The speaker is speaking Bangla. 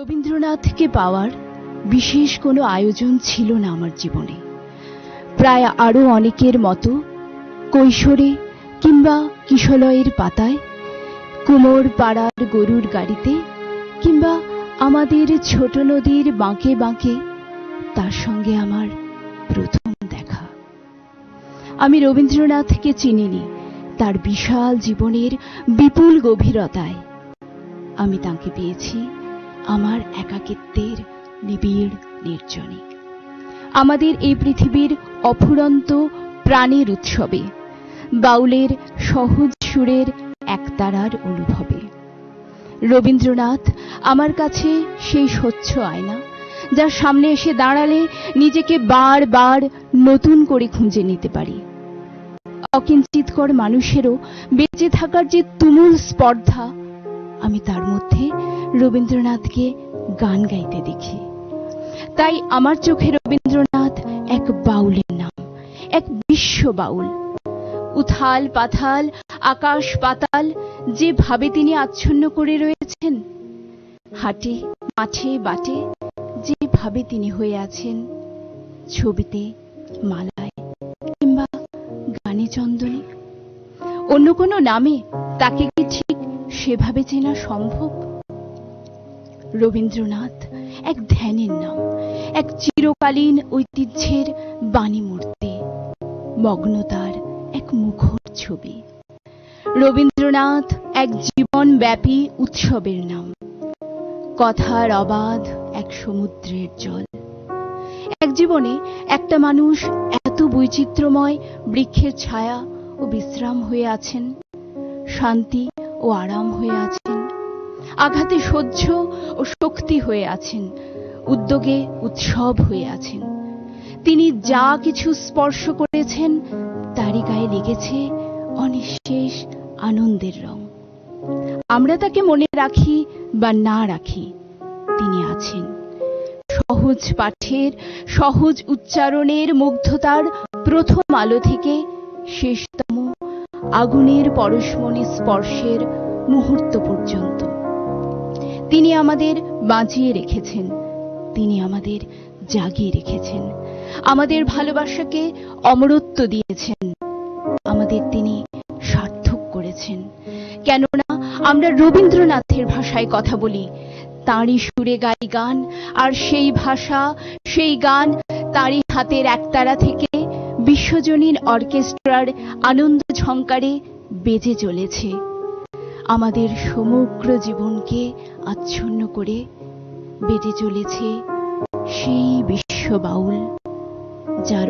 রবীন্দ্রনাথকে পাওয়ার বিশেষ কোনো আয়োজন ছিল না আমার জীবনে। প্রায় আরও অনেকের মতো কৈশোরে কিংবা কিশলয়ের পাতায় কুমোর পাড়ার গরুর গাড়িতে কিংবা আমাদের ছোট নদীর বাঁকে বাঁকে তার সঙ্গে আমার প্রথম দেখা। আমি রবীন্দ্রনাথকে চিনিনি, তার বিশাল জীবনের বিপুল গভীরতায়। আমি তাকে পেয়েছি। আমার একাকিত্বের নিবিড় নির্জনে। আমাদের এই পৃথিবীর অফুরন্ত প্রাণের উৎসবে, বাউলের সহজ সুরের একতারার অনুভবে। রবীন্দ্রনাথ আমার কাছে সেই স্বচ্ছ আয়না, যার সামনে এসে দাঁড়ালে নিজেকে বারবার নতুন করে খুঁজে নিতে পারি। অকিঞ্চিতকর মানুষেরও বেঁচে থাকার যে তুমুল স্পর্ধা আমি তার মধ্যে রবীন্দ্রনাথকে গান গাইতে দেখি। তাই আমার চোখে রবীন্দ্রনাথ এক বাউলের নাম, এক বিশ্ব বাউল। উথাল পাথাল, আকাশ পাতাল, যেভাবে তিনি আচ্ছন্ন করে রয়েছেন, হাটে, মাঠে, বাটে, যেভাবে তিনি হয়ে আছেন, ছবিতে, মালায়, কিংবা গানে চন্দনে। অন্য কোনো নামে তাকে কি ঠিক সেভাবে চেনা সম্ভব? রবীন্দ্রনাথ, এক ধ্যানের নাম, এক চিরকালীন ঐতিহ্যের বাণী মূর্তি মগ্নতার এক মুখর ছবি। রবীন্দ্রনাথ, এক জীবনব্যাপী উৎসবের নাম। কথার অবাধ এক সমুদ্রের জল। এক জীবনে একটা মানুষ এত বৈচিত্র্যময় বৃক্ষের ছায়া ও বিশ্রাম হয়ে আছেন, শান্তি ও আরাম হয়ে আছেন। আঘাতে সহ্য ও শক্তি হয়ে আছেন। উদ্যোগে উৎসব হয়ে আছেন। তিনি যা কিছু স্পর্শ করেছেন, তারই গায়ে লেগেছে অনিঃশেষ আনন্দের রং। আমরা তাকে মনে রাখি বা না রাখি, তিনি আছেন। সহজ পাঠের, সহজ উচ্চারণের মুগ্ধতার প্রথম আলো থেকে শেষতম আগুনের পরশমণি স্পর্শের মুহূর্ত পর্যন্ত। তিনি আমাদের বাঁচিয়ে রেখেছেন, তিনি আমাদের জাগিয়ে রেখেছেন। আমাদের ভালোবাসাকে অমরত্ব দিয়েছেন, আমাদের তিনি সার্থক করেছেন। কেননা আমরা রবীন্দ্রনাথের ভাষায় কথা বলি, তাঁরই সুরে গাই গান, আর সেই ভাষা, সেই গান তাঁরই হাতের একতারা থেকে বিশ্বজনীন অর্কেস্ট্রার আনন্দ ঝঙ্কারে বেজে চলেছে। আমাদের সমগ্র জীবনকে আচ্ছন্ন করে বেজে চলেছে সেই বিশ্ব বাউল, যার